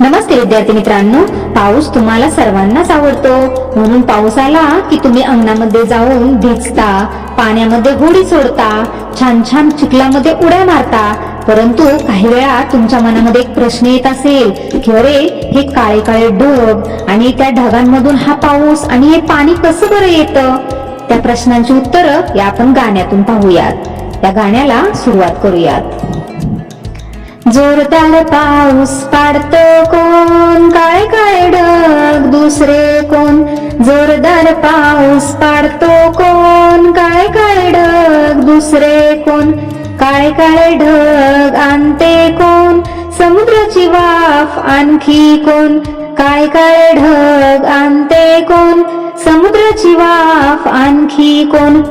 नमस्ते विद्यार्थी मित्रांनो पाऊस तुम्हाला सर्वांनाच आवडतो. म्हणून पाऊस आला की तुम्ही अंगणामध्ये जाऊन भिजता पाण्यामध्ये होडी सोडता छान छान चिखलामध्ये उड्या मारता. परंतु काही वेळा तुमच्या मनामध्ये एक प्रश्न येत असेल की अरे हे काळे काळे ढग आणि त्या ढगांमधून हा पाऊस आणि हे पाणी कसं बरं येतं? त्या प्रश्नांची उत्तरं या आपण गाण्यातून पाहूयात. त्या गाण्याला सुरुवात करूयात. जोरदार पाऊस पाडतो कोण? काळे काळे ढग? दुसरे कोण? जोरदार पाऊस पाडतो कोण? काळे काळे ढग? दुसरे कोण? काळे काळे ढग? आणते कोण? समुद्राची वाफ आणखी कोण? काळे काळे ढग? आणते कोण? समुद्राची वाफ आणखी कोण?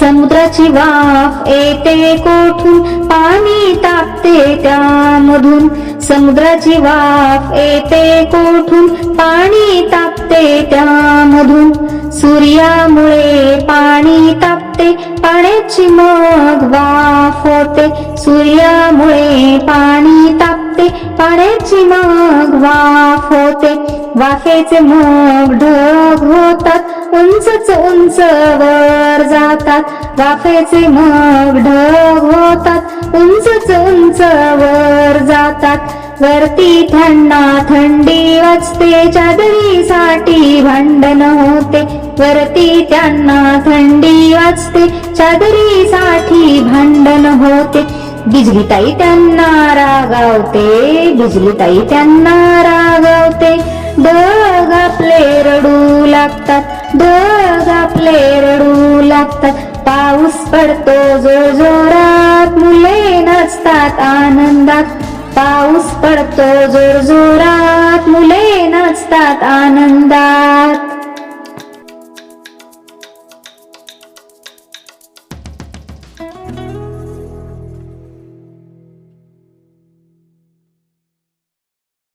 समुद्राची वाफ येते कोठून? पाणी तापते त्यामधून. समुद्राची वाफ येते कोठून? पाणी तापते त्यामधून. सूर्यामुळे पाणी तापते पाण्याची मग वाफ होते. सूर्यामुळे पाणी तापते पाण्याची मग वाफ होते. वाफेचे मग ढग होतात उंच उंच वर जातात वाफेचे मग ढग होतात. उंचच उंच वर जातात वरती थंडा थंडी वाजते चादरीसाठी भांडण होते वरती त्यांना थंडी वाजते चादरीसाठी भांडण होते. बिजलीताई त्यांना रागावते बिजलीताई त्यांना रागावते. आपले रडू लागतात. ढग आपले रडू लागतात. पाऊस पडतो जोर जोरात मुले नाचतात आनंदात. पाऊस पडतो जोर जोरात मुले नाचतात आनंदात.